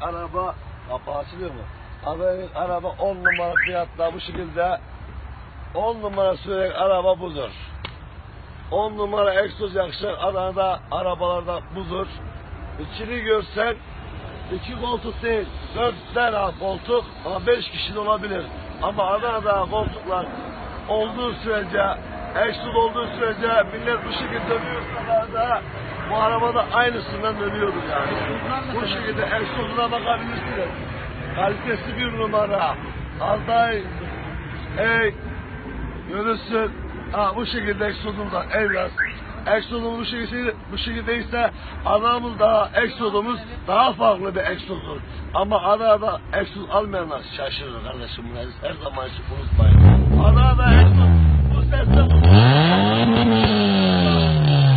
Araba kapağı açılıyor mu? Adaylık araba 10 numara fiyatla bu şekilde 10 numara sürerek araba budur. 10 numara egzoz yakışan arada arabalarda budur. İçini görsen iki koltuk değil, dört tane koltuk ama beş kişi de olabilir. Ama Adana'da koltuklar olduğu sürece, egzoz olduğu sürece millet bu şekilde dönüyorsa da bu arabada aynısından dönüyordur yani. Bu şekilde egzozuna bakabilirsiniz. Kalitesi bir numara. Alday, ey, görürsün. Ha bu şekilde egzozumuzdan evlat. Egzozumuz bu şekilde, bu şekildeyse adamız daha egzozumuz daha farklı bir egzozdur. Ama Adana'da egzoz almayanlar şaşırır kardeşim. Her zaman unutmayın. Adana'da egzoz bu sesle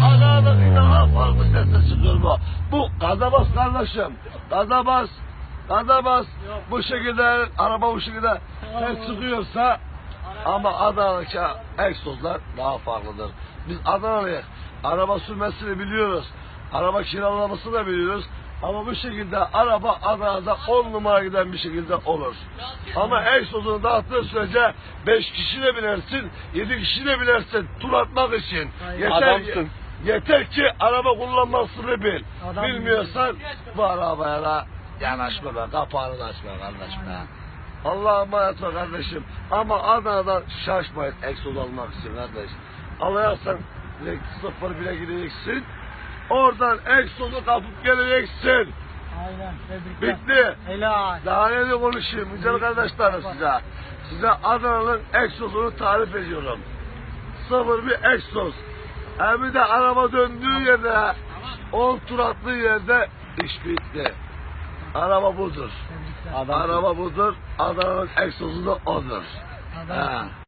Adana'da daha farklı sesle çıkıyor bu. Bu gaza bas kardeşim. Gaza bas. Gaza bas. Bu şekilde araba bu şekilde ses çıkıyorsa ama Adana'daki egzozlar daha farklıdır. Biz Adana'lıyız. Araba sürmesini biliyoruz. Araba kiralamasını da biliyoruz. Ama bu şekilde araba Adana'da 10 numara giden bir şekilde olur. Ama egzozunu dağıttığı sürece 5 kişi de binersin, 7 kişi de binersin tur atmak için. Yeter, Adamsın. Yeter ki araba kullanmasını bil. Adam Bilmiyorsan bu arabaya da yanaşma be, kapağını açma kardeşim be. Allah'a emanet ol kardeşim. Ama Adana'dan şaşmayın egzoz almak için kardeş. Direkt sıfır bile gideceksin. Oradan egzozu kapıp geleceksin. Aynen. Tebrikler. Bitti. Helal. Daha ne de konuşayım güzel kardeşlerim size. Size Adana'nın egzozunu tarif ediyorum. Sıfır bir egzoz. Hem de araba döndüğü yerde 10 tur attığı yerde iş bitti. Araba budur. Araba budur. Adana'nın egzozu da odur. Adam. Ha.